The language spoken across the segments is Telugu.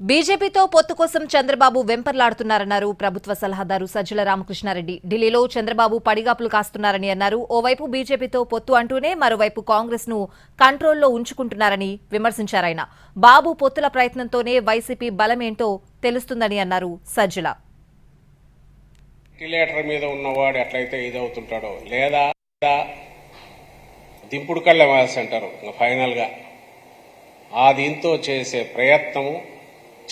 బీజేపీతో పొత్తు కోసం చంద్రబాబు వెంపర్లాడుతున్నారన్నారు ప్రభుత్వ సలహాదారు సజ్జల రామకృష్ణారెడ్డి. ఢిల్లీలో చంద్రబాబు పడిగాపులు కాస్తున్నారని అన్నారు. ఓవైపు బీజేపీతో పొత్తు అంటూనే మరోవైపు కాంగ్రెస్ను కంట్రోల్లో ఉంచుకుంటున్నారని విమర్శించారాయన బాబు పొత్తుల ప్రయత్నంతోనే వైసీపీ బలమేంటో తెలుస్తుందని అన్నారు సజ్జల. మీద ఉన్నవాడు ఎట్లయితే ఇదవుతుంటాడో లేదా దింపుడు కళ్ళ అంటారు ఫైనల్గా. ఆ దీంతో చేసే ప్రయత్నము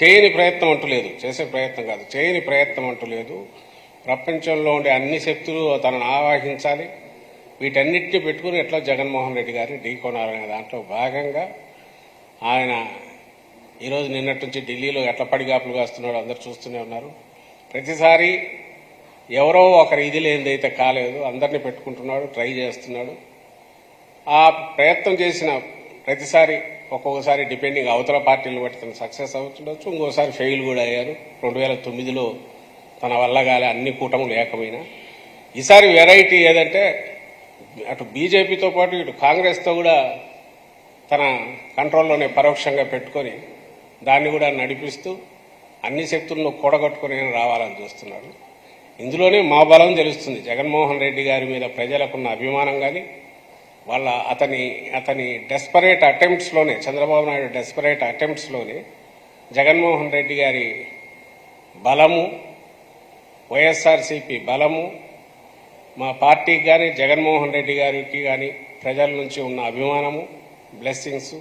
చేయని ప్రయత్నం అంటూ లేదు. చేసే ప్రయత్నం కాదు. చేయని ప్రయత్నం అంటూ లేదు. ప్రపంచంలో ఉండే అన్ని శక్తులు తనను ఆవాహించాలి. వీటన్నిటిని పెట్టుకుని ఎట్లా జగన్మోహన్ రెడ్డి గారిని ఢీకొనాలనే దాంట్లో భాగంగా ఆయన ఈరోజు నిన్నటి నుంచి ఢిల్లీలో ఎట్లా పడిగాపులు కాస్తున్నాడు అందరు చూస్తూనే ఉన్నారు. ప్రతిసారి ఎవరో ఒకరి ఇది లేనిదైతే కాలేదు. అందరినీ పెట్టుకుంటున్నాడు ట్రై చేస్తున్నాడు. ఆ ప్రయత్నం చేసిన ప్రతిసారి ఒక్కొక్కసారి డిపెండింగ్ అవతల పార్టీలను బట్టి తను సక్సెస్ అవుతుండొచ్చు ఇంకోసారి ఫెయిల్ కూడా అయ్యారు. రెండు వేల తొమ్మిదిలో తన వల్ల గాలి అన్ని కూటములు ఏకమైన. ఈసారి వెరైటీ ఏదంటే అటు బీజేపీతో పాటు ఇటు కాంగ్రెస్తో కూడా తన కంట్రోల్లోనే పరోక్షంగా పెట్టుకొని దాన్ని కూడా నడిపిస్తూ అన్ని శక్తులను కూడగట్టుకుని రావాలని చూస్తున్నాడు ఇందులోనే మా బలం తెలుస్తుంది. జగన్మోహన్ రెడ్డి గారి మీద ప్రజలకున్న అభిమానం కానీ వాళ్ళ అతని అతని డెస్పరేట్ అటెంప్ట్స్లోనే చంద్రబాబు నాయుడు డెస్పరేట్ అటెంప్ట్స్లోనే జగన్మోహన్ రెడ్డి గారి బలము వైఎస్ఆర్సీపీ బలము మా పార్టీకి కానీ జగన్మోహన్ రెడ్డి గారికి కానీ ప్రజల నుంచి ఉన్న అభిమానము బ్లెస్సింగ్స్